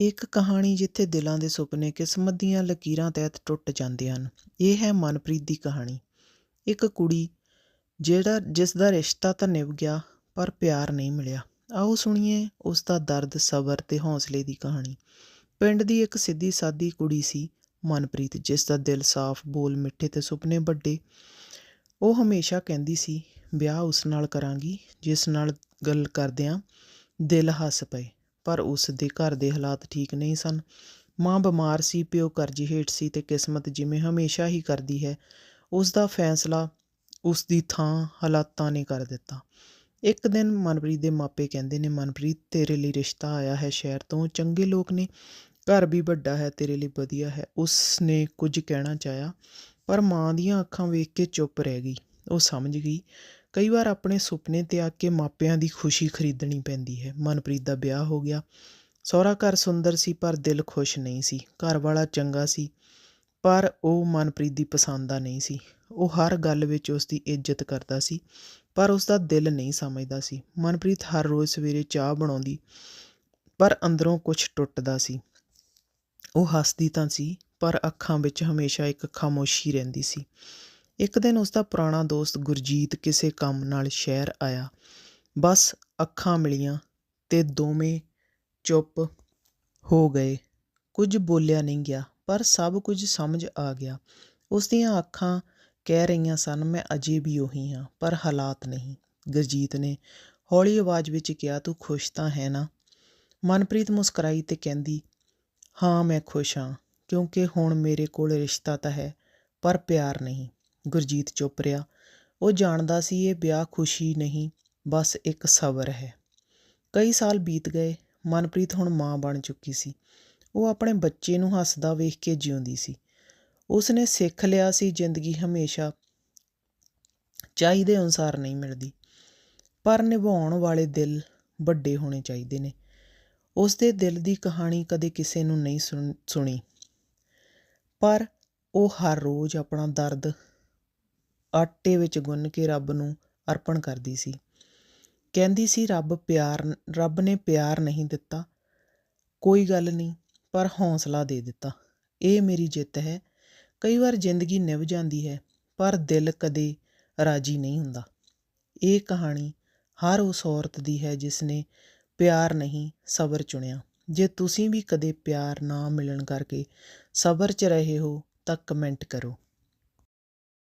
ਇੱਕ ਕਹਾਣੀ ਜਿੱਥੇ ਦਿਲਾਂ ਦੇ ਸੁਪਨੇ ਕਿਸਮਤ ਦੀਆਂ ਲਕੀਰਾਂ ਤਹਿਤ ਟੁੱਟ ਜਾਂਦੇ ਹਨ। ਇਹ ਹੈ ਮਨਪ੍ਰੀਤ ਦੀ ਕਹਾਣੀ। ਇੱਕ ਕੁੜੀ ਜਿਹੜਾ ਜਿਸ ਦਾ ਰਿਸ਼ਤਾ ਤਾਂ ਨਿਭ ਗਿਆ, ਪਰ ਪਿਆਰ ਨਹੀਂ ਮਿਲਿਆ। ਆਓ ਸੁਣੀਏ ਉਸ ਦਾ ਦਰਦ, ਸਬਰ ਤੇ ਹੌਸਲੇ ਦੀ ਕਹਾਣੀ। ਪਿੰਡ ਦੀ ਇੱਕ ਸਿੱਧੀ ਸਾਦੀ ਕੁੜੀ ਸੀ ਮਨਪ੍ਰੀਤ ਜਿਸ ਦਾ ਦਿਲ ਸਾਫ਼, ਬੋਲ ਮਿੱਠੇ ਤੇ ਸੁਪਨੇ ਵੱਡੇ। ਉਹ ਹਮੇਸ਼ਾ ਕਹਿੰਦੀ ਸੀ, ਵਿਆਹ ਉਸ ਨਾਲ ਕਰਾਂਗੀ, ਜਿਸ ਨਾਲ ਗੱਲ ਕਰਦਿਆਂ ਦਿਲ ਹੱਸ ਪਏ। ਪਰ ਉਸ ਦੇ ਘਰ ਦੇ ਹਾਲਾਤ ਠੀਕ ਨਹੀਂ ਸਨ। ਮਾਂ ਬਿਮਾਰ ਸੀ, ਪਿਓ ਕਰਜ਼ੇ ਹੇਠ ਸੀ ਤੇ ਕਿਸਮਤ ਜਿਵੇਂ ਹਮੇਸ਼ਾ ਹੀ ਕਰਦੀ ਹੈ। ਉਸ ਦਾ ਫੈਸਲਾ ਉਸ ਦੀ ਥਾਂ ਹਾਲਾਤਾਂ ਨੇ ਕਰ ਦਿੱਤਾ। ਇੱਕ ਦਿਨ ਮਨਪ੍ਰੀਤ ਦੇ ਮਾਪੇ ਕਹਿੰਦੇ ਨੇ, ਮਨਪ੍ਰੀਤ, ਤੇਰੇ ਲਈ ਰਿਸ਼ਤਾ ਆਇਆ ਹੈ ਸ਼ਹਿਰ ਤੋਂ। ਚੰਗੇ ਲੋਕ ਨੇ। ਘਰ ਵੀ ਵੱਡਾ ਹੈ, ਤੇਰੇ ਲਈ ਵਧੀਆ ਹੈ। ਉਸ ਨੇ ਕੁਝ ਕਹਿਣਾ ਚਾਹਿਆ, ਪਰ ਮਾਂ ਦੀਆਂ ਅੱਖਾਂ ਵੇਖ ਕੇ ਚੁੱਪ ਰਹਿ ਗਈ। ਉਹ ਸਮਝ ਗਈ ਕਈ ਵਾਰ ਆਪਣੇ ਸੁਪਨੇ ਤਿਆਗ ਕੇ ਮਾਪਿਆਂ ਦੀ ਖੁਸ਼ੀ ਖਰੀਦਣੀ ਪੈਂਦੀ ਹੈ। ਮਨਪ੍ਰੀਤ ਦਾ ਵਿਆਹ ਹੋ ਗਿਆ। ਸਹੁਰਾ ਘਰ ਸੁੰਦਰ ਸੀ, ਪਰ ਦਿਲ ਖੁਸ਼ ਨਹੀਂ ਸੀ। ਘਰ ਵਾਲਾ ਚੰਗਾ ਸੀ, ਪਰ ਉਹ ਮਨਪ੍ਰੀਤ ਦੀ ਪਸੰਦ ਦਾ ਨਹੀਂ ਸੀ। ਉਹ ਹਰ ਗੱਲ ਵਿੱਚ ਉਸ ਦੀ ਇੱਜ਼ਤ ਕਰਦਾ ਸੀ, ਪਰ ਉਸ ਦਾ ਦਿਲ ਨਹੀਂ ਸਮਝਦਾ ਸੀ। ਮਨਪ੍ਰੀਤ ਹਰ ਰੋਜ਼ ਸਵੇਰੇ ਚਾਹ ਬਣਾਉਂਦੀ, ਪਰ ਅੰਦਰੋਂ ਕੁਝ ਟੁੱਟਦਾ ਸੀ। ਉਹ ਹੱਸਦੀ ਤਾਂ ਸੀ, ਪਰ ਅੱਖਾਂ ਵਿੱਚ ਹਮੇਸ਼ਾ ਇੱਕ ਖਾਮੋਸ਼ੀ ਰਹਿੰਦੀ ਸੀ। ਇੱਕ ਦਿਨ ਉਸ ਦਾ ਪੁਰਾਣਾ ਦੋਸਤ ਗੁਰਜੀਤ ਕਿਸੇ ਕੰਮ ਨਾਲ ਸ਼ਹਿਰ ਆਇਆ। ਬਸ ਅੱਖਾਂ ਮਿਲੀਆਂ ਤੇ ਦੋਵੇਂ ਚੁੱਪ ਹੋ ਗਏ। ਕੁਝ ਬੋਲਿਆ ਨਹੀਂ ਗਿਆ, ਪਰ ਸਭ ਕੁਝ ਸਮਝ ਆ ਗਿਆ। ਉਸ ਦੀਆਂ ਅੱਖਾਂ ਕਹਿ ਰਹੀਆਂ ਸਨ, ਮੈਂ ਅਜੇ ਵੀ ਉਹੀ ਹਾਂ, ਪਰ ਹਾਲਾਤ ਨਹੀਂ। ਗੁਰਜੀਤ ਨੇ ਹੌਲੀ ਆਵਾਜ਼ ਵਿੱਚ ਕਿਹਾ, ਤੂੰ ਖੁਸ਼ ਤਾਂ ਹੈ ਨਾ? ਮਨਪ੍ਰੀਤ ਮੁਸਕਰਾਈ ਤੇ ਕਹਿੰਦੀ, ਹਾਂ, ਮੈਂ ਖੁਸ਼ ਹਾਂ, ਕਿਉਂਕਿ ਹੁਣ ਮੇਰੇ ਕੋਲ ਰਿਸ਼ਤਾ ਤਾਂ ਹੈ, ਪਰ ਪਿਆਰ ਨਹੀਂ। ਗੁਰਜੀਤ ਚੁੱਪ ਰਿਹਾ। ਉਹ ਜਾਣਦਾ ਸੀ ਇਹ ਵਿਆਹ ਖੁਸ਼ੀ ਨਹੀਂ, ਬਸ ਇੱਕ ਸਬਰ ਹੈ। ਕਈ ਸਾਲ ਬੀਤ ਗਏ, ਮਨਪ੍ਰੀਤ ਹੁਣ ਮਾਂ ਬਣ ਚੁੱਕੀ ਸੀ। ਉਹ ਆਪਣੇ ਬੱਚੇ ਨੂੰ ਹੱਸਦਾ ਵੇਖ ਕੇ ਜਿਉਂਦੀ ਸੀ। ਉਸ ਨੇ ਸਿੱਖ ਲਿਆ ਸੀ, ਜ਼ਿੰਦਗੀ ਹਮੇਸ਼ਾ ਚਾਹੀਦੇ ਅਨੁਸਾਰ ਨਹੀਂ ਮਿਲਦੀ। ਪਰ ਨਿਭਾਉਣ ਵਾਲੇ ਦਿਲ ਵੱਡੇ ਹੋਣੇ ਚਾਹੀਦੇ ਨੇ। ਉਸ ਦੇ ਦਿਲ ਦੀ ਕਹਾਣੀ ਕਦੇ ਕਿਸੇ ਨੂੰ ਨਹੀਂ ਸੁਣ- ਸੁਣੀ ਪਰ ਉਹ ਹਰ ਰੋਜ਼ ਆਪਣਾ ਦਰਦ ਆਟੇ ਵਿੱਚ ਗੁੰਨ ਕੇ ਰੱਬ ਨੂੰ ਅਰਪਣ ਕਰਦੀ ਸੀ। ਕਹਿੰਦੀ ਸੀ, ਰੱਬ ਪਿਆਰ, ਰੱਬ ਨੇ ਪਿਆਰ ਨਹੀਂ ਦਿੱਤਾ। ਕੋਈ ਗੱਲ ਨਹੀਂ, ਪਰ ਹੌਸਲਾ ਦੇ ਦਿੱਤਾ। ਇਹ ਮੇਰੀ ਜਿੱਤ ਹੈ। ਕਈ ਵਾਰ ਜ਼ਿੰਦਗੀ ਨਿਭ ਜਾਂਦੀ ਹੈ, ਪਰ ਦਿਲ ਕਦੇ ਰਾਜੀ ਨਹੀਂ ਹੁੰਦਾ। ਇਹ ਕਹਾਣੀ ਹਰ ਉਸ ਔਰਤ ਦੀ ਹੈ ਜਿਸ ਨੇ ਪਿਆਰ ਨਹੀਂ, ਸਬਰ ਚੁਣਿਆ। ਜੇ ਤੁਸੀਂ ਵੀ ਕਦੇ ਪਿਆਰ ਨਾ ਮਿਲਣ ਕਰਕੇ ਸਬਰ 'ਚ ਰਹੇ ਹੋ, ਤਾਂ ਕਮੈਂਟ ਕਰੋ।